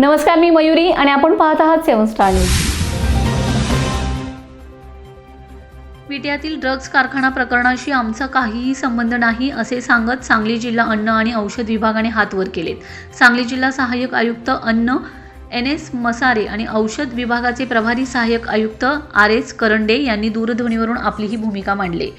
नमस्कार मी मयुरी आणि आपण पाहत आहात सेवन स्टार न्यूज. विट्यातील ड्रग्ज कारखाना प्रकरणाशी आमचा काहीही संबंध नाही असे सांगत सांगली जिल्हा अन्न आणि औषध विभागाने हात वर केलेत. सांगली जिल्हा सहाय्यक आयुक्त अन्न एन एस मसारे आणि औषध विभागाचे प्रभारी सहाय्यक आयुक्त आर एस करंडे यांनी दूरध्वनीवरून आपली ही भूमिका मांडली.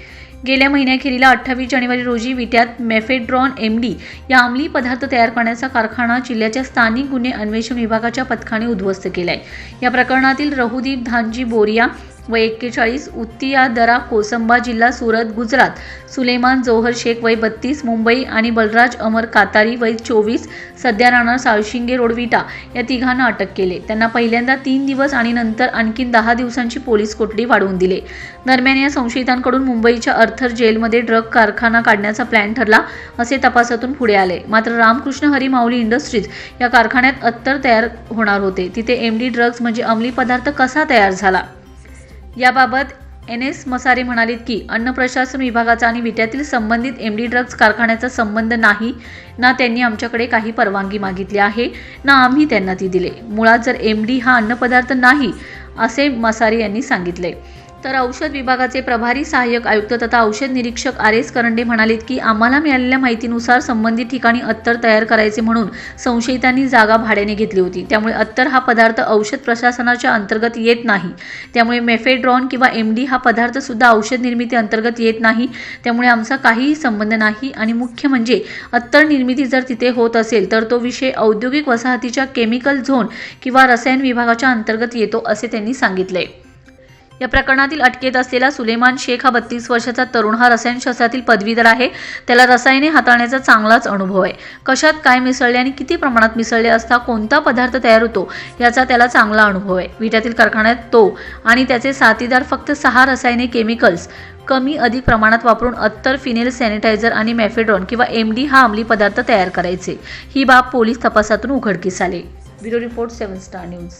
गेल्या महिन्याखेरीला अठ्ठावीस जानेवारी रोजी विट्यात मेफेड्रॉन एम डी या अंमली पदार्थ तयार करण्याचा कारखाना जिल्ह्याच्या स्थानिक गुन्हे अन्वेषण विभागाच्या पथकाने उद्ध्वस्त केला आहे या प्रकरणातील रहुदीप धानजी बोरिया वय एक्केचाळीस उत्तिया दरा कोसंबा जिल्हा सुरत गुजरात. सुलेमान जोहर शेख वय बत्तीस मुंबई आणि बलराज अमर कातारी वय चोवीस सध्या राहणार साळशिंगे रोड विटा. या तिघांना अटक केले. त्यांना पहिल्यांदा तीन दिवस आणि नंतर आणखीन दहा दिवसांची पोलीस कोठडी वाढवून दिले. दरम्यान या संशयितांकडून मुंबईच्या अर्थर जेलमध्ये ड्रग कारखाना काढण्याचा प्लॅन ठरला असे तपासातून पुढे आले. मात्र रामकृष्ण हरी माऊली इंडस्ट्रीज या कारखान्यात अत्तर तयार होणार होते. तिथे एम डी ड्रग्ज म्हणजे अंमली पदार्थ कसा तयार झाला? याबाबत एन एस मसारे म्हणालेत की अन्न प्रशासन विभागाचा आणि विट्यातील संबंधित एम डी ड्रग्ज कारखान्याचा संबंध नाही. ना त्यांनी आमच्याकडे काही परवानगी मागितली आहे ना आम्ही त्यांना ती दिले. मुळात जर एम डी हा अन्नपदार्थ नाही असे मसारे यांनी सांगितले. तर औषध विभागाचे प्रभारी सहाय्यक आयुक्त तथा औषध निरीक्षक आर एस करंडे म्हणालेत की आम्हाला मिळालेल्या माहितीनुसार संबंधित ठिकाणी अत्तर तयार करायचे म्हणून संशयितांनी जागा भाड्याने घेतली होती. त्यामुळे अत्तर हा पदार्थ औषध प्रशासनाच्या अंतर्गत येत नाही. त्यामुळे मेफेड्रॉन किंवा एम डी हा पदार्थ सुद्धा औषध निर्मिती अंतर्गत येत नाही. त्यामुळे आमचा काहीही संबंध नाही आणि मुख्य म्हणजे अत्तर निर्मिती जर तिथे होत असेल तर तो विषय औद्योगिक वसाहतीच्या केमिकल झोन किंवा रसायन विभागाच्या अंतर्गत येतो असे त्यांनी सांगितले या प्रकरणातील अटकेत असलेला सुलेमान शेख हा बत्तीस वर्षाचा तरुण. हा रसायनशास्त्रातील पदवीधर आहे. त्याला रसायने हाताळण्याचा चांगलाच अनुभव आहे. कशात काय मिसळले आणि किती प्रमाणात मिसळले असता कोणता पदार्थ तयार होतो याचा त्याला चांगला अनुभव आहे. विट्यातील कारखान्यात तो आणि त्याचे साथीदार फक्त सहा रसायने केमिकल्स कमी अधिक प्रमाणात वापरून अत्तर फिनेल सॅनिटायझर आणि मॅफेड्रॉन किंवा एम डी हा अंमली पदार्थ तयार करायचे. ही बाब पोलीस तपासातून उघडकीस आली. Bureau report seven star news.